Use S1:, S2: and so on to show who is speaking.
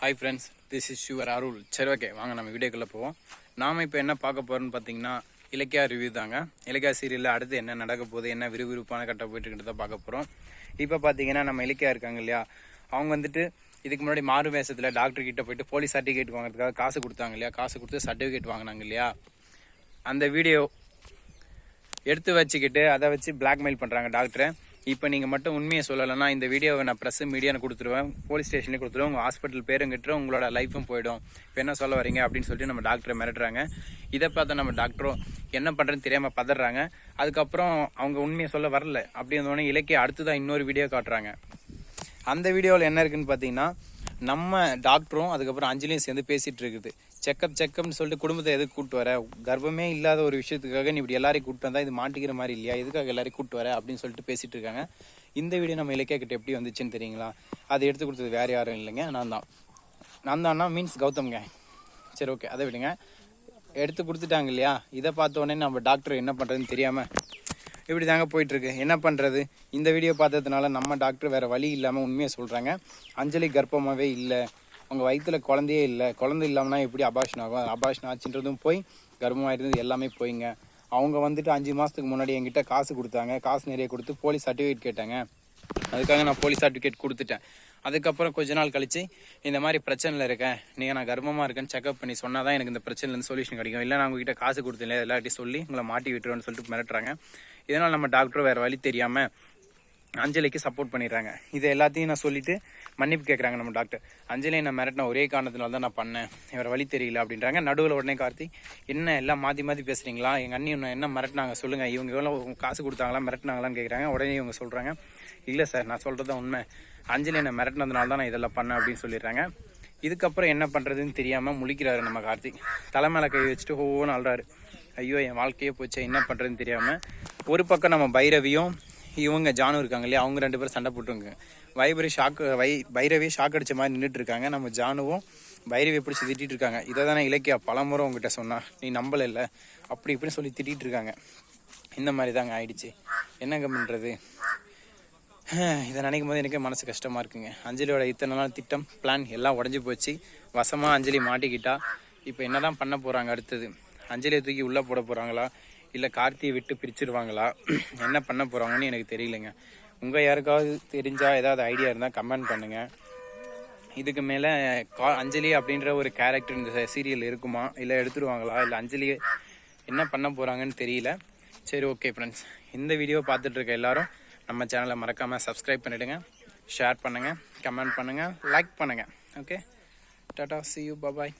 S1: Hi friends this is your Arul சரி okay வாங்க நம்ம வீடியோக்குள்ளே போவோம். நாம் இப்போ என்ன பார்க்க போகிறோம்னு பார்த்தீங்கன்னா இலக்கியா ரிவ்யூ தாங்க. இலக்கியா சீரியலில் அடுத்து என்ன நடக்க போகுது என்ன விறுவிறுப்பான கட்ட போயிட்டு தான் பார்க்க போகிறோம் இப்போ பார்த்தீங்கன்னா நம்ம இலக்கியா இருக்காங்க இல்லையா அவங்க வந்துட்டு இதுக்கு முன்னாடி மாறு வேஷத்தில் டாக்டர் கிட்ட போயிட்டு போலீஸ் சர்டிஃபிகேட் வாங்குறதுக்காக காசு கொடுத்தாங்க இல்லையா காசு கொடுத்து சர்டிஃபிகேட் வாங்கினாங்க இல்லையா. அந்த வீடியோ எடுத்து வச்சுக்கிட்டு அதை வச்சு பிளாக்மெயில் பண்ணுறாங்க டாக்டரை இப்போ நீங்கள் மட்டும் உண்மையை சொல்லலைன்னா இந்த வீடியோவை நான் ப்ரெஸ்ஸு மீடியான்னு கொடுத்துருவேன். போலீஸ் ஸ்டேஷன்லேயும் கொடுத்துருவேன். உங்கள் ஹாஸ்பிட்டல் பேரும் கிட்ட உங்களோட லைஃபும் போயிடும். இப்போ என்ன சொல்ல வரீங்க அப்படின்னு சொல்லிட்டு நம்ம டாக்டரை மிரட்டுறாங்க. இதை பார்த்தா நம்ம டாக்டரும் என்ன பண்ணுறதுன்னு தெரியாமல் பதறாங்க. அதுக்கப்புறம் அவங்க உண்மையை சொல்ல வரல. அப்படி இருந்தோடனே இலக்கிய அடுத்ததான் இன்னொரு வீடியோ காட்டுறாங்க. அந்த வீடியோவில் என்ன இருக்குன்னு பார்த்தீங்கன்னா நம்ம டாக்டரும் அதுக்கப்புறம் அஞ்சலியும் சேர்ந்து பேசிகிட்டு இருக்குது செக்கப் செக்கப்னு சொல்லிட்டு குடும்பத்தை எதுக்கு கூட்டு வர? கர்ப்பமே இல்லாத ஒரு விஷயத்துக்காக நீ இப்படி எல்லாரையும் கூட்டு வந்தால் இது மாட்டிக்கிற மாதிரி இல்லையா? எதுக்காக எல்லாரையும் கூட்டு வர? அப்படின்னு சொல்லிட்டு பேசிகிட்டு இருக்காங்க இந்த வீடியோ நம்ம இலக்கிய கிட்ட எப்படி வந்துச்சுன்னு தெரியுங்களா? அதை எடுத்து கொடுத்தது வேறு யாரும் இல்லைங்க. நான் தான். நான் தானா மீன்ஸ் கௌதம்ங்க சரி ஓகே அதை விடுங்க. எடுத்து கொடுத்துட்டாங்க இல்லையா? இதை பார்த்த உடனே நம்ம டாக்டர் என்ன பண்ணுறதுன்னு தெரியாமல் இப்படி தாங்க போயிட்டுருக்கு. என்ன பண்ணுறது இந்த வீடியோ பார்த்ததுனால நம்ம டாக்டர் வேறு வழி இல்லாமல் உண்மையாக சொல்கிறாங்க அஞ்சலி கர்ப்பமாகவே இல்லை. உங்கள் வயிற்றில் குழந்தையே இல்லை. குழந்தை இல்லாமல்னா எப்படி அபாஷன் ஆகும்? அபாஷன் ஆச்சுன்றதும் போய் கர்ப்பமாயிருந்தது எல்லாமே போயிங்க. அவங்க வந்துட்டு அஞ்சு மாதத்துக்கு முன்னாடி என்கிட்ட காசு கொடுத்தாங்க. காசு நிறைய கொடுத்து போலீஸ் சர்டிஃபிகேட் கேட்டாங்க. அதுக்காக நான் போலீஸ் சர்டிஃபிகேட் கொடுத்துட்டேன். அதுக்கப்புறம் கொஞ்ச நாள் கழிச்சு இந்த மாதிரி பிரச்சனையில் இருக்கேன் நீங்கள் நான் கர்ப்பமாக இருக்கேன்னு செக்அப் பண்ணி சொன்னால் தான் எனக்கு இந்த பிரச்சனைலேருந்து சொல்யூஷன் கிடைக்கும். இல்லை நான் உங்ககிட்ட காசு கொடுத்துல எல்லார்ட்டையும் சொல்லி உங்களை மாட்டி விட்டுருவேன்னு சொல்லிட்டு மிரட்டுறாங்க. இதனால் நம்ம டாக்டரும் வேறு வழி தெரியாமல் அஞ்சலிக்கு சப்போர்ட் பண்ணிடுறாங்க. இது எல்லாத்தையும் நான் சொல்லிட்டு மன்னிப்பு கேட்குறாங்க நம்ம டாக்டர் அஞ்சலி நான் மிரட்டின ஒரே காரணத்தினால தான் நான் பண்ணேன். இவர் வழி தெரியல அப்படின்றாங்க. நடுவில் உடனே கார்த்தி என்ன எல்லாம் மாற்றி மாற்றி பேசுகிறீங்களா எங்கள் அண்ணி உன்னை என்ன மிரட்டினாங்க சொல்லுங்கள் இவங்க எவ்வளோ காசு கொடுத்தாங்களா மிரட்டினாங்களான்னு கேட்குறாங்க உடனே இவங்க சொல்கிறாங்க இல்லை சார் நான் சொல்கிறது தான் உண்மை. அஞ்சலி என்னை மிரட்டினதுனால தான் நான் இதெல்லாம் பண்ணேன் அப்படின்னு சொல்லிடுறாங்க. இதுக்கப்புறம் என்ன பண்ணுறதுன்னு தெரியாமல் முழிக்கிறாரு நம்ம கார்த்திக் தலைமையில கை வச்சுட்டு ஒவ்வொன்று அழுறாரு. ஐயோ என் வாழ்க்கையே போச்சு என்ன பண்ணுறதுன்னு தெரியாமல் ஒரு பக்கம் நம்ம பைரவியும் இவங்க ஜானு இருக்காங்க இல்லையா? அவங்க ரெண்டு பேரும் சண்டை போட்டுருங்க. வைபரி ஷாக்கு வை பைரவி ஷாக் அடிச்ச மாதிரி நின்றுட்டு இருக்காங்க. நம்ம ஜானுவும் பைரவியை பிடிச்சி திட்டிகிட்டு இருக்காங்க. இதை தானே இலக்கியா பலமுறை உங்ககிட்ட சொன்னா நீ நம்பல இல்லை. அப்படி இப்படின்னு சொல்லி திட்டிகிட்டு இருக்காங்க. இந்த மாதிரி தாங்க ஆயிடுச்சு. என்னங்க பண்ணுறது இதை நினைக்கும் போது எனக்கே மனசு கஷ்டமாக இருக்குங்க. அஞ்சலியோட இத்தனை நாள் திட்டம் பிளான் எல்லாம் உடஞ்சி போச்சு. வசமாக அஞ்சலி மாட்டிக்கிட்டா இப்போ என்னதான் பண்ண போகிறாங்க அடுத்தது? அஞ்சலியை தூக்கி உள்ளே போட போகிறாங்களா இல்லை கார்த்தியை விட்டு பிரிச்சிருவாங்களா? என்ன பண்ண போகிறாங்கன்னு எனக்கு தெரியலைங்க. உங்கள் யாருக்காவது தெரிஞ்சால் ஏதாவது ஐடியா இருந்தால் கமெண்ட் பண்ணுங்கள் இதுக்கு மேலே கா அஞ்சலி அப்படின்ற ஒரு கேரக்டர் இந்த சீரியல் இருக்குமா? இல்லை எடுத்துருவாங்களா? இல்லை அஞ்சலி என்ன பண்ண போகிறாங்கன்னு தெரியல. சரி ஓகே ஃப்ரெண்ட்ஸ் இந்த வீடியோ பார்த்துட்ருக்க எல்லாரும் நம்ம சேனலை மறக்காமல் சப்ஸ்கிரைப் பண்ணிவிடுங்க ஷேர் பண்ணுங்கள் கமெண்ட் பண்ணுங்கள் லைக் பண்ணுங்கள் okay tata see you bye bye